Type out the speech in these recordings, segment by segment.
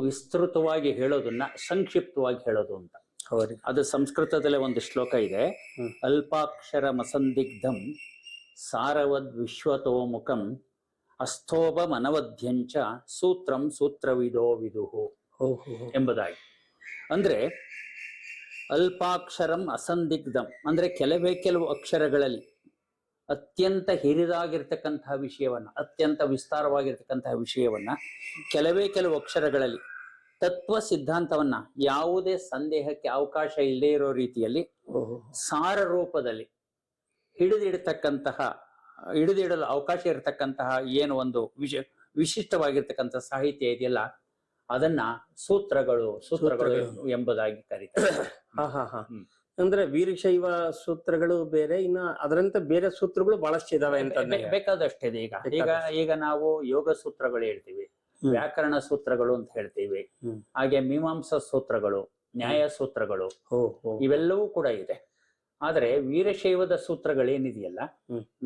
ವಿಸ್ತೃತವಾಗಿ ಹೇಳೋದನ್ನ ಸಂಕ್ಷಿಪ್ತವಾಗಿ ಹೇಳೋದು ಅಂತ. ಅದು ಸಂಸ್ಕೃತದಲ್ಲೇ ಒಂದು ಶ್ಲೋಕ ಇದೆ. ಅಲ್ಪಾಕ್ಷರ ಮಸಂದಿಗ್ಧಂ ಸಾರವದ್ ವಿಶ್ವತೋಮುಖಂ ಅಸ್ಥೋಭ ಮನವಧ್ಯಂಚ ಸೂತ್ರಂ ಸೂತ್ರವಿದೋ ವಿದುಹು. ಎಂಬುದಾಗಿ. ಅಂದ್ರೆ ಅಲ್ಪಾಕ್ಷರಂ ಅಸಂದಿಗ್ಧಂ. ಅಂದ್ರೆ ಕೆಲವೇ ಕೆಲವು ಅಕ್ಷರಗಳಲ್ಲಿ ಅತ್ಯಂತ ಹಿರಿದಾಗಿರ್ತಕ್ಕಂತಹ ವಿಷಯವನ್ನ ಅತ್ಯಂತ ವಿಸ್ತಾರವಾಗಿರ್ತಕ್ಕಂತಹ ವಿಷಯವನ್ನ ಕೆಲವೇ ಕೆಲವು ಅಕ್ಷರಗಳಲ್ಲಿ ತತ್ವ ಸಿದ್ಧಾಂತವನ್ನ ಯಾವುದೇ ಸಂದೇಹಕ್ಕೆ ಅವಕಾಶ ಇಲ್ಲದೇ ಇರೋ ರೀತಿಯಲ್ಲಿ. ಸಾರ ರೂಪದಲ್ಲಿ ಹಿಡಿದಿಡತಕ್ಕಂತಹ ಹಿಡಿದಿಡಲು ಅವಕಾಶ ಇರತಕ್ಕಂತಹ ಏನು ಒಂದು ವಿಶ ವಿಶಿಷ್ಟವಾಗಿರ್ತಕ್ಕಂಥ ಸಾಹಿತ್ಯ ಇದೆಯಲ್ಲ ಅದನ್ನ ಸೂತ್ರಗಳು ಸೂತ್ರಗಳು ಎಂಬುದಾಗಿ ಕರೀತಾರೆ. ಹಾ ಹಾ ಹಾ. ಅಂದ್ರೆ ವೀರಶೈವ ಸೂತ್ರಗಳು ಬೇರೆ ಇನ್ನ ಅದರಂತ ಬೇರೆ ಸೂತ್ರಗಳು ಬಹಳಷ್ಟು ಇದಾವೆ ಅಂತ ಬೇಕಾದಷ್ಟಿದೆ ಈಗ. ಈಗ ಈಗ ನಾವು ಯೋಗ ಸೂತ್ರಗಳು ಹೇಳ್ತೀವಿ ವ್ಯಾಕರಣ ಸೂತ್ರಗಳು ಅಂತ ಹೇಳ್ತೀವಿ ಹಾಗೆ ಮೀಮಾಂಸಾ ಸೂತ್ರಗಳು ನ್ಯಾಯ ಸೂತ್ರಗಳು ಇವೆಲ್ಲವೂ ಕೂಡ ಇದೆ. ಆದ್ರೆ ವೀರಶೈವದ ಸೂತ್ರಗಳೇನಿದೆಯಲ್ಲ.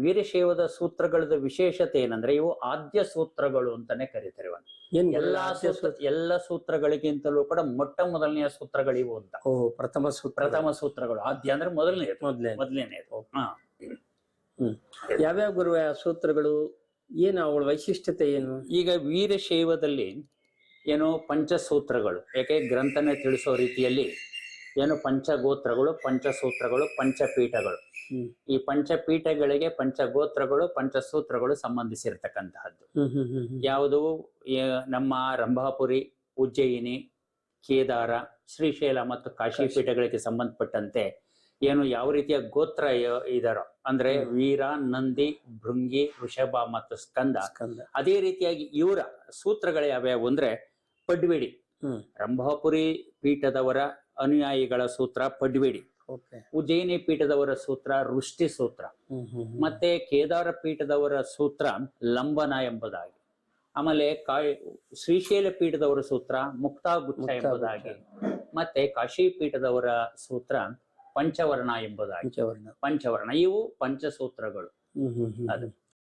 ವೀರಶೈವದ ಸೂತ್ರಗಳದ ವಿಶೇಷತೆ ಏನಂದ್ರೆ ಇವು ಆದ್ಯ ಸೂತ್ರಗಳು ಅಂತಾನೆ ಕರೀತಾರೆ ಎಲ್ಲಾ ಸೂತ್ರ ಎಲ್ಲ ಸೂತ್ರಗಳಿಗಿಂತಲೂ ಕೂಡ ಮೊಟ್ಟ ಮೊದಲನೆಯ ಸೂತ್ರಗಳಿವು ಅಂತ. ಪ್ರಥಮ ಸೂತ್ರ ಪ್ರಥಮ ಸೂತ್ರಗಳು. ಆದ್ಯ ಅಂದ್ರೆ ಮೊದಲನೇ ಮೊದ್ಲೇ ಮೊದಲನೇದು ಯಾವ್ಯಾವ ಗುರುವ ಸೂತ್ರಗಳು? ಏನು ಅವಳ ವೈಶಿಷ್ಟ್ಯತೆ ಏನು? ಈಗ ವೀರಶೈವದಲ್ಲಿ ಏನು ಪಂಚಸೂತ್ರಗಳು ಯಾಕೆ ಗ್ರಂಥನೇ ತಿಳಿಸೋ ರೀತಿಯಲ್ಲಿ ಏನು ಪಂಚಗೋತ್ರಗಳು ಪಂಚಸೂತ್ರಗಳು ಪಂಚಪೀಠಗಳು. ಈ ಪಂಚಪೀಠಗಳಿಗೆ ಪಂಚಗೋತ್ರಗಳು ಪಂಚಸೂತ್ರಗಳು ಸಂಬಂಧಿಸಿರ್ತಕ್ಕಂತಹದ್ದು. ಯಾವುದು? ನಮ್ಮ ರಂಭಾಪುರಿ ಉಜ್ಜಯಿನಿ ಕೇದಾರ ಶ್ರೀಶೈಲ ಮತ್ತು ಕಾಶಿ ಪೀಠಗಳಿಗೆ ಸಂಬಂಧಪಟ್ಟಂತೆ ಏನು ಯಾವ ರೀತಿಯ ಗೋತ್ರ ಇದಾರೋ? ಅಂದ್ರೆ ವೀರ ನಂದಿ ಭೃಂಗಿ ವೃಷಭ ಮತ್ತು ಸ್ಕಂದ. ಅದೇ ರೀತಿಯಾಗಿ ಇವರ ಸೂತ್ರಗಳು ಯಾವ್ಯಾವು ಅಂದ್ರೆ ಪಡ್ವಿಡಿ. ರಂಭಾಪುರಿ ಪೀಠದವರ ಅನುಯಾಯಿಗಳ ಸೂತ್ರ ಪಡ್ವಿಡಿ. ಉಜ್ಜಯಿನಿ ಪೀಠದವರ ಸೂತ್ರ ರುಷ್ಟಿ ಸೂತ್ರ. ಮತ್ತೆ ಕೇದಾರ ಪೀಠದವರ ಸೂತ್ರ ಲಂಬನ ಎಂಬುದಾಗಿ. ಆಮೇಲೆ ಕಾಯ್ ಶ್ರೀಶೈಲ ಪೀಠದವರ ಸೂತ್ರ ಮುಕ್ತಾಗುಚ್ಛ ಎಂಬುದಾಗಿ. ಮತ್ತೆ ಕಾಶಿ ಪೀಠದವರ ಸೂತ್ರ ಪಂಚವರ್ಣ ಎಂಬುದಾಗಿ. ಪಂಚವರ್ಣ. ಇವು ಪಂಚಸೂತ್ರಗಳು. ಅದು.